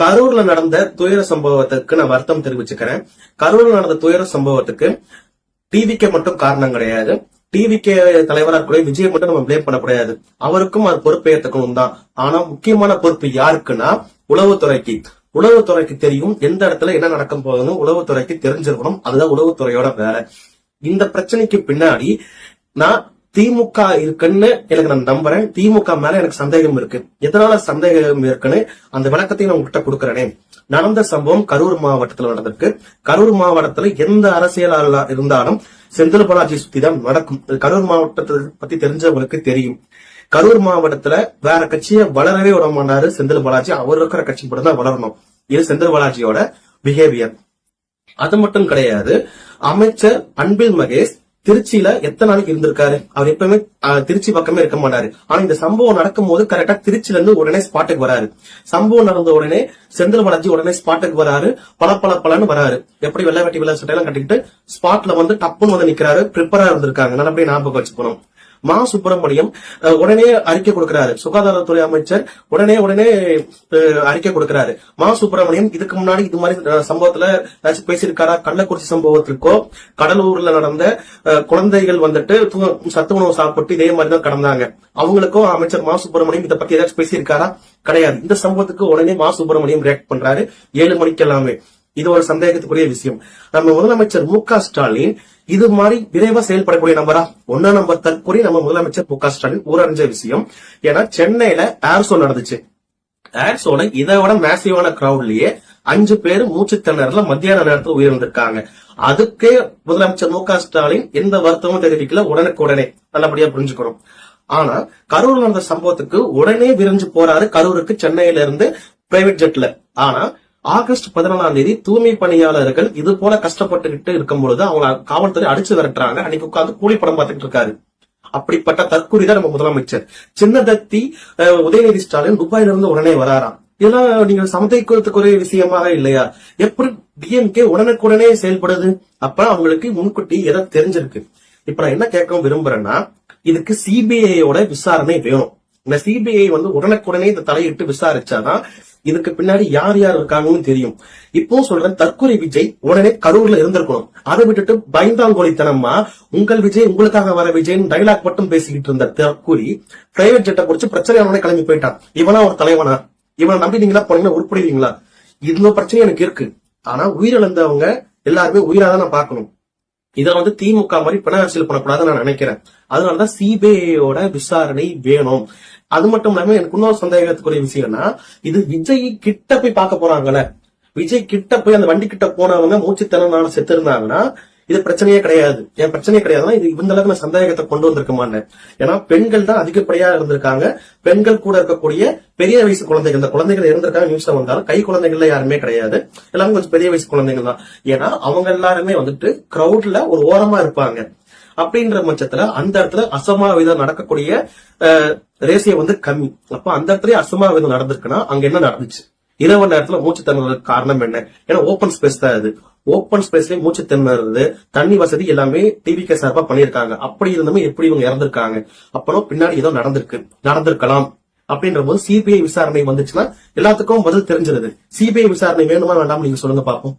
கரூர்ல நடந்த துயர சம்பவத்துக்கு நான் வருத்தம் தெரிவிச்சுக்கிறேன். கரூர்ல நடந்த துயர சம்பவத்துக்கு டிவிக்கு மட்டும் காரணம் கிடையாது. டிவிகே தலைவரா கூட விஜய் மட்டும் நம்ம பிளேம் பண்ண முடியாது அவருக்கும் அது பொறுப்பேற்றுக்கணும் தான். ஆனா முக்கியமான பொறுப்பு யாருக்குன்னா உளவுத்துறைக்கு. உளவுத்துறைக்கு தெரியும் எந்த இடத்துல என்ன நடக்க போகுதுன்னு உளவுத்துறைக்கு தெரிஞ்சிருக்கணும். அதுதான் உளவுத்துறையோட வேலை. இந்த பிரச்சனைக்கு பின்னாடி நான் திமுக இருக்குன்னு எனக்கு நான் நம்புறேன். திமுக மேல எனக்கு சந்தேகம் இருக்கு. எதனால சந்தேகம் இருக்குன்னு அந்த விளக்கத்தையும் நான் உங்ககிட்ட கொடுக்கறேனே. நடந்த சம்பவம் கரூர் மாவட்டத்துல நடந்திருக்கு. கரூர் மாவட்டத்துல எந்த அரசியலாளர் இருந்தாலும் செந்தில் பாலாஜி சுத்தி தான் நடக்கும் கரூர் மாவட்டத்தை பத்தி தெரிஞ்சவங்களுக்கு தெரியும். கரூர் மாவட்டத்துல வேற கட்சியை வளரவே விட மாட்டாரு செந்தில் பாலாஜி. அவர் இருக்கிற கட்சி மட்டும் தான் வளரணும். இது செந்தில் பாலாஜியோட பிஹேவியர் அது மட்டும் கிடையாது. அமைச்சர் அன்பில் மகேஷ் திருச்சியில எத்தனை நாளைக்கு இருந்திருக்காரு? அவர் எப்பவுமே திருச்சி பக்கமே இருக்க மாட்டாரு. ஆனா இந்த சம்பவம் நடக்கும் போது கரெக்டா திருச்சில இருந்து உடனே ஸ்பாட்டுக்கு வராரு. சம்பவம் நடந்த உடனே செந்தில் பாலாஜி உடனே ஸ்பாட்டுக்கு வராரு. பல பல பலன்னு வராரு. எப்படி வெள்ளை வெட்டி வெள்ள சட்டையெல்லாம் கட்டிக்கிட்டு ஸ்பாட்ல வந்து டப்புன்னு வந்து நிக்கிறாரு. ப்ரிப்பரா இருந்திருக்காங்க. நல்லபடியா ஞாபகம் வச்சுக்கணும். மா சுப்பிரமணியம் அஹ், உடனே அறிக்கை கொடுக்கிறாரு. சுகாதாரத்துறை அமைச்சர் உடனே உடனே அறிக்கை கொடுக்கிறாரு. மா சுப்பிரமணியம் இதுக்கு முன்னாடி இது மாதிரி சம்பவத்துல ஏதாச்சும் பேசியிருக்காரா? கள்ளக்குறிச்சி சம்பவத்திற்கோ கடலூர்ல நடந்த குழந்தைகள் வந்துட்டு சத்து உணவு சாப்பிட்டு இதே மாதிரி தான் கடந்தாங்க. அவங்களுக்கும் அமைச்சர் மா சுப்பிரமணியம் இதை பத்தி ஏதாச்சும் பேசியிருக்காரா? கிடையாது. இந்த சம்பவத்துக்கு உடனே மா சுப்பிரமணியம் ரியாக்ட் பண்றாரு. ஏழு மணிக்கு எல்லாமே இது ஒரு சந்தேகத்துக்குரிய விஷயம். நம்ம முதலமைச்சர் மு க ஸ்டாலின் இது மாதிரி விரைவா செயல்படக்கூடிய நம்பரா ஒன்னா நம்பர் தற்கொலை நம்ம முதலமைச்சர் மு க ஸ்டாலின் ஊரறிஞ்ச விஷயம். ஏன்னா சென்னையில ஏர் ஷோ நடந்துச்சு. ஏர் ஷோல இதை விட மேசிவான கிரௌட்லயே அஞ்சு பேர் மூச்சு திணறல மத்தியான நேரத்துல உயிரிழந்திருக்காங்க. அதுக்கே முதலமைச்சர் மு க ஸ்டாலின் எந்த வருத்தமும் தெரிவிக்கல. உடனுக்குடனே நல்லபடியா புரிஞ்சுக்கணும். ஆனா கரூர் நடந்த சம்பவத்துக்கு உடனே விரைஞ்சு போறாரு கரூருக்கு சென்னையில இருந்து பிரைவேட் ஜெட்ல ஆனா ஆகஸ்ட் பதினாலாம் தேதி தூய்மை பணியாளர்கள் இது போல கஷ்டப்பட்டுக்கிட்டு இருக்கும் பொழுது அவங்க காவல்துறை அடிச்சு விரட்டுறாங்க. அன்னைக்கு உட்கார்ந்து கூலி படம் பார்த்துட்டு இருக்காரு. அப்படிப்பட்ட தற்கொலை தான் நம்ம முதலமைச்சர். சின்னதத்தி அஹ், உதயநிதி ஸ்டாலின் துபாயில இருந்து உடனே வராராம். இதெல்லாம் நீங்க சமதைக்குரிய விஷயமாக இல்லையா? எப்படி டிஎம்கே உடனுக்குடனே செயல்படுது? அப்ப அவங்களுக்கு முன்கூட்டி எதை தெரிஞ்சிருக்கு? இப்ப நான் என்ன கேட்க விரும்புறேன்னா இதுக்கு சிபிஐயோட விசாரணை வேணும். இந்த சிபிஐ வந்து உடனுக்குடனே இந்த தலையிட்டு விசாரிச்சாதான் இதுக்கு பின்னாடி யார் யார் இருக்காங்கன்னு தெரியும். இப்போ சொல்றேன் தற்கொலை விஜய் உடனே கரூர்ல இருந்திருக்கணும். அதை விட்டுட்டு பயந்தாங்கோலித்தனமா உங்கள் விஜய் உங்களுக்காக வர விஜய்னு டைலாக் மட்டும் பேசிக்கிட்டு இருந்த தற்கூரி பிரைவேட் ஜெட்டை பிடிச்சி பிரச்சனை உடனே கிளம்பி போயிட்டான். இவனா ஒரு தலைவனா? இவனை நம்பி நீங்களா போனீங்கன்னா உருப்படுவீங்களா? இந்த பிரச்சனை எனக்கு இருக்கு. ஆனா உயிரிழந்தவங்க எல்லாருமே உயிராதான் நான் பார்க்கணும். இதை வந்து திமுக மாதிரி பண அரசியல் பண்ணக்கூடாதுன்னு நான் நினைக்கிறேன். அதனாலதான் சிபிஐயோட விசாரணை வேணும். அது மட்டும் இல்லாம எனக்கு இன்னொரு சந்தேகத்துக்குரிய விஷயம்னா இது விஜய் கிட்ட போய் பார்க்க போறாங்கல்ல. விஜய் கிட்ட போய் அந்த வண்டி கிட்ட போனவங்க மூச்சு திறனால செத்து இருந்தாங்கன்னா இது பிரச்சனையே கிடையாது. என் பிரச்சனையே கிடையாதுன்னா இது இந்த அளவுக்கு நான் சந்தேகத்தை கொண்டு வந்திருக்க மாட்டேன் ஏன்னா பெண்கள் தான் அதிகப்படியா இருந்திருக்காங்க. பெண்கள் கூட இருக்கக்கூடிய பெரிய வயசு குழந்தைகள் இந்த குழந்தைகள் இருந்திருக்காங்க நியூஸ்ல வந்தாலும். கை குழந்தைகள்ல யாருமே கிடையாது. எல்லாமே கொஞ்சம் பெரிய வயசு குழந்தைகள் தான். ஏன்னா அவங்க எல்லாருமே வந்துட்டு கிரௌட்ல ஒரு ஓரமா இருப்பாங்க. அப்படின்ற பட்சத்துல அந்த இடத்துல அசம்பாவிதம் நடக்கக்கூடிய ரேசிய வந்து கம்மி. அப்ப அந்த இடத்துல விதம் நடந்திருக்குன்னா அங்க என்ன நடந்துச்சு? இரவு நேரத்துல மூச்சு திணறதுக்கு காரணம் என்ன? ஏன்னா ஓப்பன் ஸ்பேஸ் தான் இது ஓப்பன் ஸ்பேஸ்லயே மூச்சு திணறது தண்ணி வசதி எல்லாமே டிவிகே சார்பா பண்ணிருக்காங்க அப்படி இருந்துமே எப்படி இவங்க இறந்திருக்காங்க? அப்புறம் பின்னாடி ஏதோ நடந்திருக்கு. நடந்திருக்கலாம். அப்படின்ற போது சிபிஐ விசாரணை வந்துச்சுன்னா எல்லாத்துக்கும் பதில் தெரிஞ்சிருது. சிபிஐ விசாரணை வேணுமா வேண்டாம் நீங்க சொல்லுங்க பாப்போம்